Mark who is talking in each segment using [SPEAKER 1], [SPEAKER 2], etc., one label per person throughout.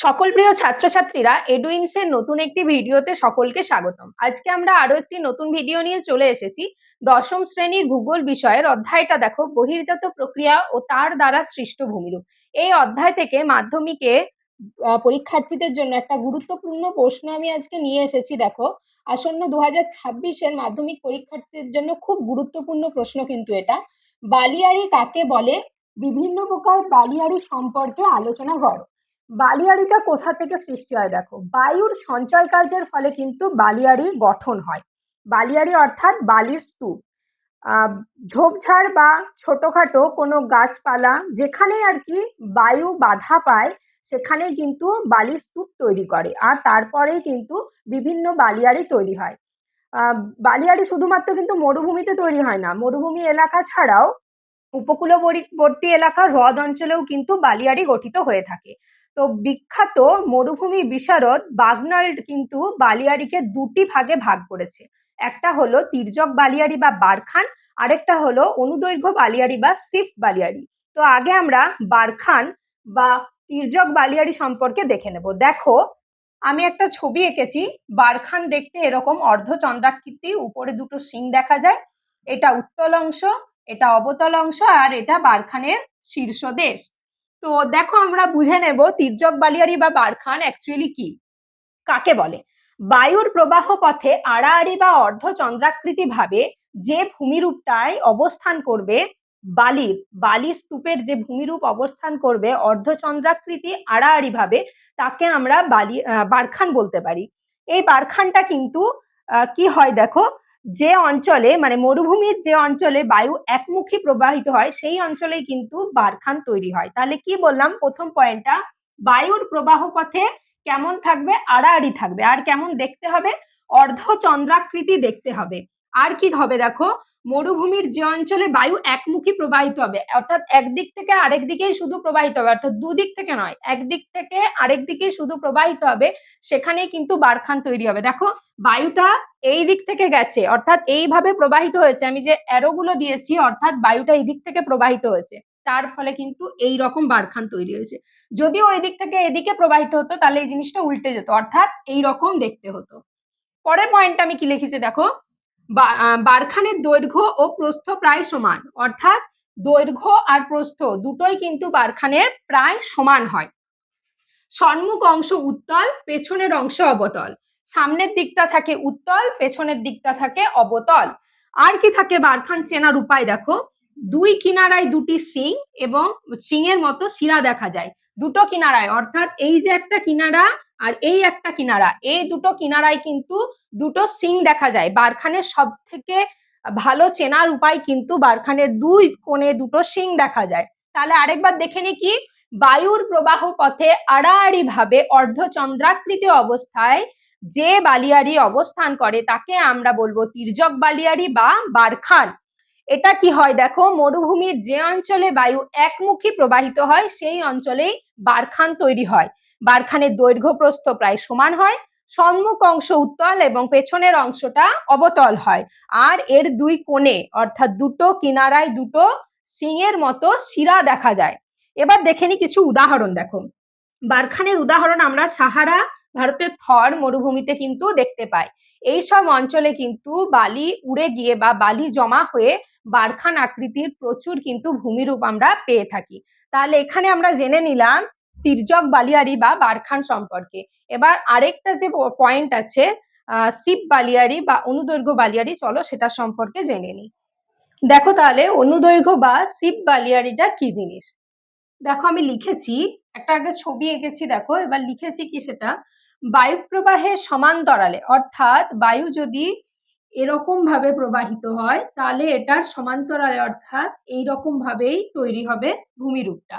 [SPEAKER 1] সকল প্রিয় ছাত্রছাত্রীরা এডুইনসের নতুন একটি ভিডিওতে সকলকে স্বাগতম। আজকে আমরা আরও একটি নতুন ভিডিও নিয়ে চলে এসেছি। দশম শ্রেণির ভূগোল বিষয়ের অধ্যায়টা দেখো, বহির্জাত প্রক্রিয়া ও তার দ্বারা সৃষ্ট ভূমিরূপ। এই অধ্যায় থেকে মাধ্যমিকে পরীক্ষার্থীদের জন্য একটা গুরুত্বপূর্ণ প্রশ্ন আমি আজকে নিয়ে এসেছি, দেখো। আসন্ন দু হাজার ছাব্বিশের মাধ্যমিক পরীক্ষার্থীদের জন্য খুব গুরুত্বপূর্ণ প্রশ্ন কিন্তু এটা। বালিয়াড়ি কাকে বলে? বিভিন্ন প্রকার বালিয়াড়ি সম্পর্কে আলোচনা করো। বালিয়াড়িটা কোথা থেকে সৃষ্টি হয় দেখো? বায়ুর সঞ্চয় কার্যের ফলে কিন্তু বালিয়াড়ি গঠন হয়। বালিয়াড়ি অর্থাৎ বালির স্তূপ। ঝোপঝাড় বা ছোটখাটো কোনো গাছপালা যেখানেই আর কি বায়ু বাধা পায়, সেখানেই কিন্তু বালির স্তূপ তৈরি করে আর তারপরেই কিন্তু বিভিন্ন বালিয়াড়ি তৈরি হয়। বালিয়াড়ি শুধুমাত্র কিন্তু মরুভূমিতে তৈরি হয় না। মরুভূমি এলাকা ছাড়াও উপকূলবর্তী এলাকার হ্রদ অঞ্চলেও কিন্তু বালিয়াড়ি গঠিত হয়ে থাকে। তো বিখ্যাত মরুভূমি বিশারদ বাগনাল্ড কিন্তু বালিয়াড়িকে দুটি ভাগে ভাগ করেছে। একটা হলো তির্যক বালিয়াড়ি বা বারখান, আরেকটা হলো অনুদৈর্ঘ্য বালিয়াড়ি বা সিফ বালিয়াড়ি। তো আগে আমরা বারখান বা তির্যক বালিয়াড়ি সম্পর্কে দেখে নেব। দেখো, আমি একটা ছবি এঁকেছি, বারখান দেখতে এরকম অর্ধচন্দ্রাকৃতি, উপরে দুটো শিং দেখা যায়, এটা উত্তল অংশ, এটা অবতল অংশ, আর এটা বারখানের শীর্ষ দেশ তো দেখো আমরা বুঝে নেব তির্যক বালিয়ারি বা বারখান অ্যাকচুয়ালি কি? কাকে বলে? বায়ুর প্রবাহ পথে আড়াআড়ি বা অর্ধচন্দ্রাকৃতি ভাবে যে ভূমিরূপটায় অবস্থান করবে বালির, বালি স্তূপের যে ভূমিরূপ অবস্থান করবে অর্ধচন্দ্রাকৃতি আড়াআড়ি ভাবে তাকে আমরা বালি বারখান বলতে পারি। এই বারখানটা কিন্তু কি হয় দেখো? যে অঞ্চলে মানে মরুভূমির যে অঞ্চলে বায়ু একমুখী প্রবাহিত হয়, সেই অঞ্চলে কিন্তু বারখান তৈরি হয়। তাহলে কি বললাম? প্রথম পয়েন্টটা বায়ুর প্রবাহ পথে কেমন থাকবে? আড়াআড়ি থাকবে। আর কেমন দেখতে হবে? অর্ধচন্দ্রাকৃতি দেখতে হবে। আর কি হবে দেখো? মরুভূমির যে অঞ্চলে বায়ু একমুখী প্রবাহিত হবে, অর্থাৎ একদিক থেকে আরেক দিকেই শুধু প্রবাহিত হবে, অর্থাৎ দুদিক থেকে নয়, একদিক থেকে আরেক দিকে শুধু প্রবাহিত হবে, সেখানেই কিন্তু বারখান তৈরি হবে। দেখো, বায়ুটা এই দিক থেকে গেছে, অর্থাৎ এইভাবে প্রবাহিত হয়েছে, আমি যে অ্যারোগুলো দিয়েছি, অর্থাৎ বায়ুটা এই দিক থেকে প্রবাহিত হয়েছে, তার ফলে কিন্তু এই রকম বারখান তৈরি হয়েছে। যদিও ওই দিক থেকে এদিকে প্রবাহিত হতো, তাহলে এই জিনিসটা উল্টে যেত, অর্থাৎ এই রকম দেখতে হতো। পরের পয়েন্টটা আমি কি লিখেছি দেখো বারখানের দৈর্ঘ্য ও প্রস্থ প্রায় সমান। অর্থাৎ দৈর্ঘ্য আর প্রস্থ দুটোই কিন্তু বারখানের প্রায় সমান হয়। সম্মুখ অংশ উত্তল, পেছনের অংশ অবতল। সামনের দিকটা থাকে উত্তল, পেছনের দিকটা থাকে অবতল। আর কি থাকে বারখান চেনার উপায় দেখো? দুই কিনারায় দুটি সিং এবং সিংয়ের মতো শিরা দেখা যায়। দুটো কিনারায়, অর্থাৎ এই যে একটা কিনারা আর এই একটা কিনারা, এই দুটো কিনারায় কিন্তু দুটো সিং দেখা যায়। বারখানের সব থেকে ভালো চেনার উপায় কিন্তু বারখানের দুই কোণে দুটো সিং দেখা যায়। তাহলে আরেকবার দেখে নি কি? বায়ুর প্রবাহ পথে আড়াআড়ি ভাবে অর্ধচন্দ্রাকৃতি অবস্থায় যে বালিয়ারি অবস্থান করে, তাকে আমরা বলব তির্যক বালিয়ারি বা বারখান। এটা কি হয় দেখো, মরুভূমির যে অঞ্চলে বায়ু একমুখী প্রবাহিত হয়, সেই অঞ্চলেই বারখান তৈরি হয়। বারখানের দৈর্ঘ্য প্রস্থ প্রায় সমান হয়, সম্মুখ অংশ উত্তল এবং পেছনের অংশটা অবতল হয়। আর এর দুই কোণে, অর্থাৎ দুটো কিনারায় দুটো সিংয়ের মতো শিরা দেখা যায়। এবার দেখে নি কিছু উদাহরণ দেখো। বারখানের উদাহরণ আমরা সাহারা, ভারতের থর মরুভূমিতে কিন্তু দেখতে পাই। এই সব অঞ্চলে কিন্তু বালি উড়ে গিয়ে বা বালি জমা হয়ে বারখান আকৃতির প্রচুর কিন্তু ভূমিরূপ আমরা পেয়ে থাকি। তাহলে এখানে আমরা জেনে নিলাম তির্যক বালিয়ারি বা বারখান সম্পর্কে। এবার আরেকটা যে পয়েন্ট আছে শিব বালিয়ারি বা অনুদৈর্ঘ্য বালিয়ারি, চলো সেটা সম্পর্কে জেনে নিই। দেখো তাহলে অনুদৈর্ঘ্য বা শিব বালিয়ারিটা কি জিনিস? দেখো আমি লিখেছি, একটা আগে ছবি এঁকেছি দেখো, এবার লিখেছি কি সেটা? বায়ু প্রবাহের সমান্তরালে অর্থাৎ বায়ু যদি এরকম ভাবে প্রবাহিত হয়, তাহলে এটার সমান্তরালে অর্থাৎ এইরকম ভাবেই তৈরি হবে ভূমিরূপটা।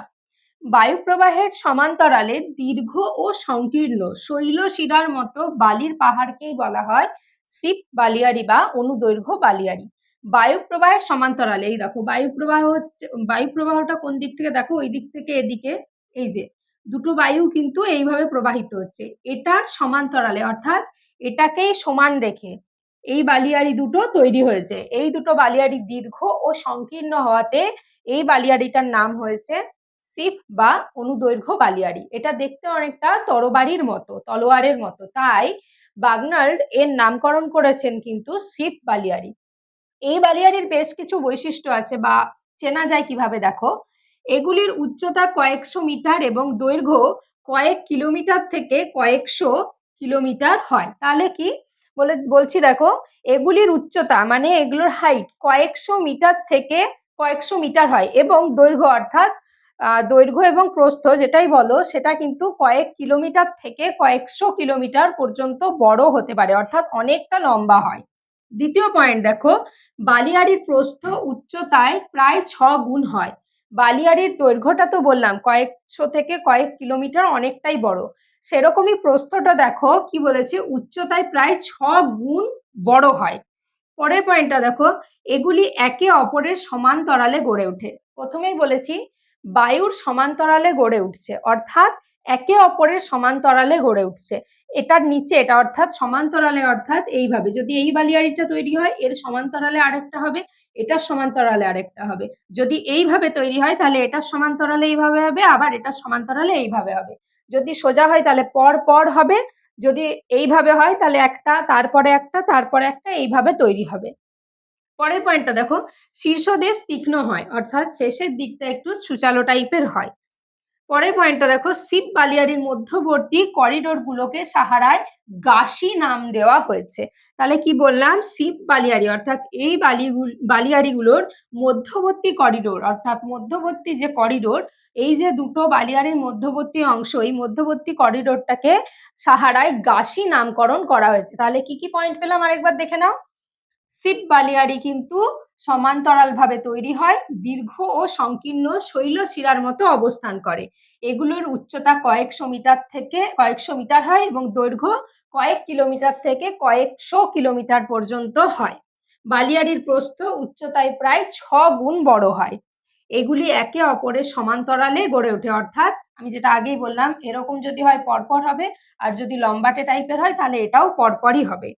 [SPEAKER 1] বায়ু প্রবাহের সমান্তরালে দীর্ঘ ও সংকীর্ণ শৈল শিরার মতো বালির পাহাড়কেই বলা হয় সিপ বালিয়াড়ি বা অনুদৈর্ঘ্য বালিয়াড়ি বায়ু প্রবাহের সমান্তরালে, এই দেখো বায়ু প্রবাহ হচ্ছে বায়ু প্রবাহটা কোন দিক থেকে? দেখো, ওই দিক থেকে এদিকে, এই যে, দুটো বায়ু কিন্তু এইভাবে প্রবাহিত হচ্ছে। এটার সমান্তরালে, অর্থাৎ এটাকেই সমান রেখে এই বালিয়াড়ি দুটো তৈরি হয়েছে। এই দুটো বালিয়াড়ি দীর্ঘ ও সংকীর্ণ হওয়াতে এই বালিয়াড়িটার নাম হয়েছে সিপ বা অনুদৈর্ঘ্য বালিয়াড়ি। এটা দেখতে অনেকটা তরবারির মতো, তলোয়ারের মতো। তাই বাগনার্ড এর নামকরণ করেছেন কিন্তু সিপ বালিয়াড়ি। এই বালিয়াড়ির বেশ কিছু বৈশিষ্ট্য আছে বা চেনা যায় কীভাবে দেখো? এগুলির উচ্চতা কয়েকশো মিটার এবং দৈর্ঘ্য কয়েক কিলোমিটার থেকে কয়েকশো কিলোমিটার হয়। তাহলে কি? বলে, বলছি দেখো, এগুলির উচ্চতা মানে এগুলোর হাইট কয়েকশো মিটার থেকে কয়েকশো মিটার হয় এবং দৈর্ঘ্য অর্থাৎ দৈর্ঘ্য এবং প্রস্থ যেটাই বলো, সেটা কিন্তু কয়েক কিলোমিটার থেকে কয়েকশো কিলোমিটার পর্যন্ত বড় হতে পারে, অর্থাৎ অনেকটা লম্বা হয়। দ্বিতীয় পয়েন্ট দেখো, বালিয়াড়ির প্রস্থ উচ্চতায় প্রায় ছ গুণ হয়। বালিয়াড়ির দৈর্ঘ্যটা তো বললাম, কয়েকশো থেকে কয়েক কিলোমিটার অনেকটাই বড়। সেরকমই প্রস্থটা দেখো, কি বলেছে, উচ্চতায় প্রায় ছ গুণ বড় হয়। পরের পয়েন্টটা দেখো, এগুলি একে অপরের সমান্তরালে গড়ে ওঠে। প্রথমেই বলেছি বায়ুর সমান্তরালে গড়ে উঠছে। অর্থাৎ একে অপরের সমান্তরালে গড়ে উঠছে। এটার নিচে, এটা অর্থাৎ সমান্তরালে, অর্থাৎ এইভাবে। যদি এই বালিয়াড়িটা তৈরি হয়, এর সমান্তরালে আরেকটা হবে, এটার সমান্তরালে আরেকটা হবে। যদি এইভাবে তৈরি হয়, তাহলে এটার সমান্তরালে এইভাবে হবে, আবার এটার সমান্তরালে এইভাবে হবে। যদি সোজা হয়, তাহলে পর পর হবে। যদি এইভাবে হয়, তাহলে একটা, তারপরে একটা তারপরে একটা, এইভাবে তৈরি হবে। পরের পয়েন্টটা দেখো, শীর্ষদেশ তীক্ষ্ণ হয়, অর্থাৎ শেষের দিকটা একটু সুচালো টাইপের হয়। পরের পয়েন্টটা দেখো শিব বালিয়ারির মধ্যবর্তী করিডোরগুলোকে সাহারায় গাসি নাম দেওয়া হয়েছে। তাহলে কি বললাম? শিব বালিয়ারি, অর্থাৎ এই বালিগুলো বালিয়ারিগুলোর মধ্যবর্তী করিডোর অর্থাৎ মধ্যবর্তী যে করিডোর এই যে দুটো বালিয়ারির মধ্যবর্তী অংশ, এই মধ্যবর্তী করিডোরটাকে সাহারায় গাসি নামকরণ করা হয়েছে। তাহলে কি কি পয়েন্ট পেলাম আরেকবার দেখে নাও? শিব বালিয়ারি কিন্তু সমান্তরালভাবে তৈরি হয়, দীর্ঘ ও সংকীর্ণ শৈল শিরার মতো অবস্থান করে। এগুলোর উচ্চতা কয়েকশো মিটার থেকে কয়েকশো মিটার হয় এবং দৈর্ঘ্য কয়েক কিলোমিটার থেকে কয়েকশো কিলোমিটার পর্যন্ত হয়। বালিয়াড়ির প্রস্থ উচ্চতায় প্রায় ছ গুণ বড় হয়। এগুলি একে অপরের সমান্তরালে গড়ে ওঠে, অর্থাৎ আমি যেটা আগেই বললাম, এরকম যদি হয় পরপর হবে, আর যদি লম্বাটে টাইপের হয়, তাহলে এটাও পরপরই হবে।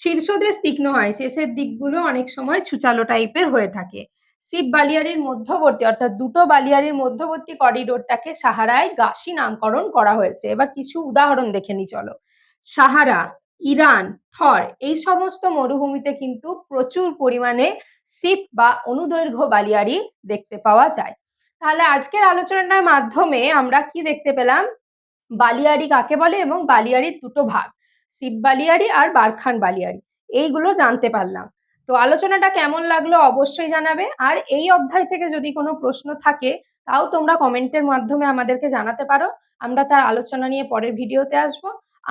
[SPEAKER 1] শীর্ষদেশ তীক্ষ্ণ হয়, শেষের দিকগুলো অনেক সময় ছুচালো টাইপের হয়ে থাকে। শিব বালিয়ারির মধ্যবর্তী, অর্থাৎ দুটো বালিয়ারির মধ্যবর্তী করিডোরটাকে সাহারায় গাসি নামকরণ করা হয়েছে। এবার কিছু উদাহরণ দেখে নি, চলো। সাহারা, ইরান, থর, এই সমস্ত মরুভূমিতে কিন্তু প্রচুর পরিমাণে শিপ বা অনুদৈর্ঘ্য বালিয়ারি দেখতে পাওয়া যায়। তাহলে আজকের আলোচনার মাধ্যমে আমরা কি দেখতে পেলাম? বালিয়াড়ি কাকে বলে এবং বালিয়াড়ির দুটো ভাগ? শিব বালিয়ারি আর বারখান বালিয়ারি এইগুলো জানতে পারলাম। তো আলোচনাটা কেমন লাগল অবশ্যই জানাবে। আর এই অধ্যায় থেকে যদি কোনো প্রশ্ন থাকে, তাও তোমরা কমেন্টের মাধ্যমে আমাদেরকে জানাতে পারো। আমরা তার আলোচনা নিয়ে পরের ভিডিওতে আসব।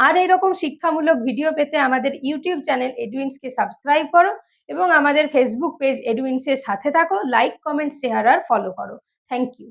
[SPEAKER 1] আর এরকম শিক্ষামূলক ভিডিও পেতে আমাদের ইউটিউব চ্যানেল এডুইন্সকে সাবস্ক্রাইব করো এবং আমাদের ফেসবুক পেজ এডুইন্সের সাথে থাকো। লাইক, কমেন্ট, শেয়ার আর ফলো করো। Thank you.